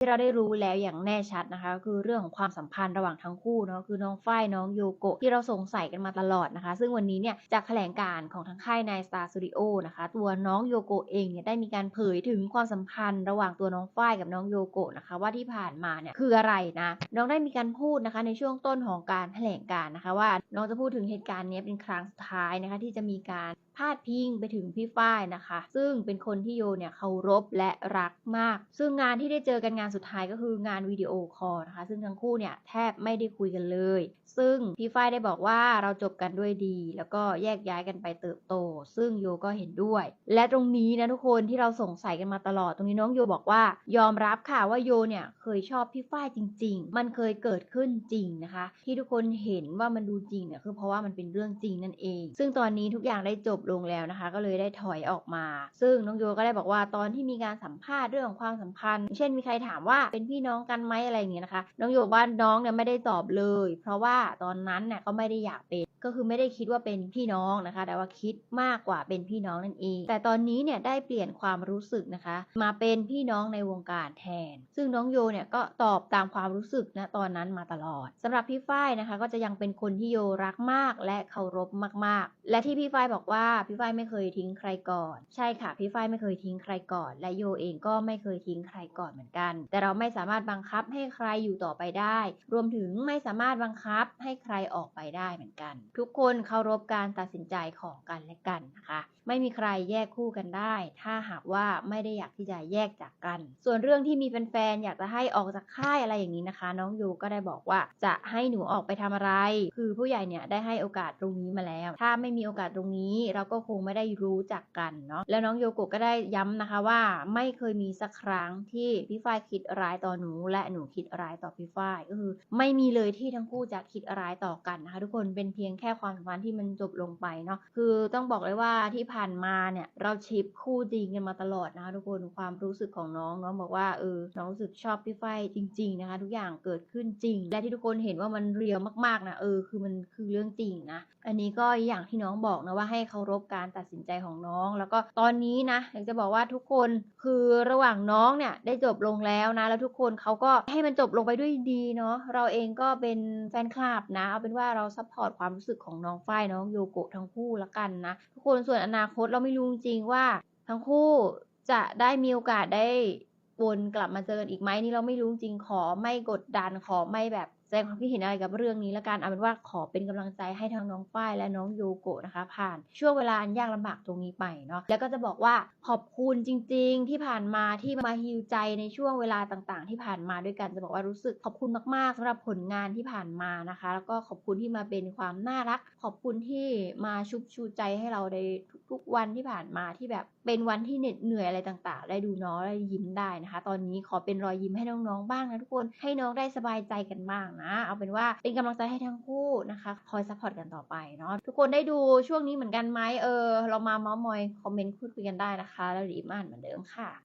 ที่เราได้รู้แล้วอย่างแน่ชัดนะคะก็คือเรื่องของความสัมพันธ์ระหว่างทั้งคู่เนาะคือน้องฝ้ายน้องโยโกะที่เราสงสัยกันมาตลอดนะคะ ซึ่งวันนี้เนี่ยจากแถลงการของทางค่ายนาย Star Studio นะคะ ตัวน้องโยโกะเองเนี่ยได้มีการเผยถึงความสัมพันธ์ระหว่างตัวน้องฝ้ายกับน้องโยโกะนะคะ ว่าที่ผ่านมาเนี่ยคืออะไรนะน้องได้มีการพูดนะคะ ในช่วงต้นของการแถลงการนะคะ ว่าน้องจะพูดถึงเหตุการณ์นี้เป็นครั้งสุดท้ายนะคะ ที่จะมีการ พาดพิงไปถึงพี่ฝ้ายนะคะ ซึ่งเป็นคนที่โยเนี่ยเคารพและรักมาก ซึ่งงานที่ได้เจอกันงานสุดท้ายก็คืองานวิดีโอคอลนะคะ ซึ่งทั้งคู่เนี่ยแทบไม่ได้คุยกันเลย ซึ่งพี่ฝ้ายได้บอกว่าเราจบกันด้วยดี แล้วก็แยกย้ายกันไปเติบโต ซึ่งโยก็เห็นด้วย และตรงนี้นะทุกคนที่เราสงสัยกันมาตลอด ตรงนี้น้องโยบอกว่ายอมรับค่ะว่าโยเนี่ยเคยชอบพี่ฝ้ายจริง ๆ มันเคยเกิดขึ้นจริงนะคะ ที่ทุกคนเห็นว่ามันดูจริงเนี่ยคือเพราะว่ามันเป็นเรื่องจริงนั่นเอง ซึ่งตอนนี้ทุกอย่างได้จบลงแล้วนะคะ ก็เลยได้ถอยออกมา ซึ่งน้องโยก็ได้บอกว่าตอนที่มีการสัมภาษณ์เรื่องของความสัมพันธ์ เช่นมีใครถามว่าเป็นพี่น้องกันไหมอะไรอย่างเงี้ยนะคะ น้องโยบอกว่าน้องเนี่ยไม่ได้ตอบเลย เพราะว่าตอนนั้นเนี่ยก็ไม่ได้อยากเป็น ก็คือไม่ได้คิดว่าเป็นพี่น้องนะคะ แต่ว่าคิดมากกว่าเป็นพี่น้องนั่นเอง แต่ตอนนี้เนี่ยได้เปลี่ยนความรู้สึกนะคะ มาเป็นพี่น้องในวงการแทน ซึ่งน้องโยเนี่ยก็ตอบตามความรู้สึกนะตอนนั้นมาตลอดสำหรับพี่ฝ้ายนะคะ ก็จะยังเป็นคนที่โยรักมากและเคารพมาก ๆ และที่พี่ฝ้ายบอกว่าพี่ฝ้ายไม่เคยทิ้งใครก่อน ใช่ค่ะพี่ฝ้ายไม่เคยทิ้งใครก่อน และโยเองก็ไม่เคยทิ้งใครก่อนเหมือนกัน แต่เราไม่สามารถบังคับให้ใครอยู่ต่อไปได้ รวมถึงไม่สามารถบังคับให้ใครออกไปได้เหมือนกัน ทุกคนเคารพการตัดสินใจของกันและกันนะคะ ไม่มีใครแยกคู่กันได้ ถ้าหากว่าไม่ได้อยากที่จะแยกจากกัน ส่วนเรื่องที่มีแฟนๆอยากจะให้ออกจากค่ายอะไรอย่างนี้นะคะ น้องโยก็ได้บอกว่าจะให้หนูออกไปทำอะไร คือผู้ใหญ่เนี่ยได้ให้โอกาสตรงนี้มาแล้ว ถ้าไม่มีโอกาสตรงนี้เราก็คงไม่ได้รู้จักกันเนาะแล้วน้องโยโกะก็ได้ย้ำนะคะว่าไม่เคยมีสักครั้งที่พี่ฝ้ายคิดร้ายต่อหนู และหนูคิดร้ายต่อพี่ฝ้ายก็คือไม่มีเลยที่ทั้งคู่จะคิดร้ายต่อกันนะคะทุกคนเป็นเพียงแค่ความสัมพันธ์ที่มันจบลงไปเนาะคือต้องบอกเลยว่าที่ผ่านมาเนี่ยเราชิปคู่จริงกันมาตลอดนะคะทุกคนความรู้สึกของน้องน้องบอกว่าเออน้องรู้สึกชอบพี่ฝ้ายจริง ๆนะคะ ทุกอย่างเกิดขึ้นจริง และที่ทุกคนเห็นว่ามันเรียวมากๆนะเออคือมันคือเรื่องจริงนะอันนี้ก็อย่างที่น้องบอกนะว่าให้เคารพการตัดสินใจของน้อง แล้วก็ตอนนี้นะอยากจะบอกว่าทุกคนคือระหว่างน้องเนี่ยได้จบลงแล้วนะ แล้วทุกคนเขาก็ให้มันจบลงไปด้วยดีเนาะเราเองก็เป็นแฟนคลับนะเอาเป็นว่าเราซัพพอร์ตความรู้สึกของน้องฝ้ายน้องโยโกะทั้งคู่ละกันนะทุกคนส่วนอนาคตเราไม่รู้จริงว่า ทั้งคู่จะได้มีโอกาสได้วนกลับมาเจอกันอีกไหมนี่เราไม่รู้จริงขอไม่กดดันขอไม่แบบ แสดงความคิดเห็นอะไรกับเรื่องนี้ละกันเอาเป็นว่าขอเป็นกำลังใจให้ทั้งน้องฝ้ายและน้องโยโกะนะคะ ผ่านช่วงเวลาอันยากลำบากตรงนี้ไปเนาะแล้วก็จะบอกว่าขอบคุณจริง ๆ ที่ผ่านมาที่มาฮิวใจในช่วงเวลาต่างๆ ที่ผ่านมาด้วยกันจะบอกว่ารู้สึกขอบคุณมากๆสำหรับผลงานที่ผ่านมานะคะ แล้วก็ขอบคุณที่มาเป็นความน่ารัก ขอบคุณที่มาชุบชูใจให้เราในทุกๆวันที่ผ่านมาที่แบบเป็นวันที่เหน็ดเหนื่อยอะไรต่างๆ ได้ดูน้องได้ยิ้มได้นะคะ ตอนนี้ขอเป็นรอยยิ้มให้น้องๆบ้างนะทุกคนให้น้องได้สบายใจกันบ้างนะ เอาเป็นว่าเป็นกำลังใจให้ทั้งคู่นะคะ คอยซัพพอร์ตกันต่อไปเนาะทุกคนได้ดูช่วงนี้เหมือนกันไหมเออ เรามาเมาส์มอยคอมเมนต์พูดคุยกันได้นะคะ แล้วเดียวมาอ่านเหมือนเดิมค่ะ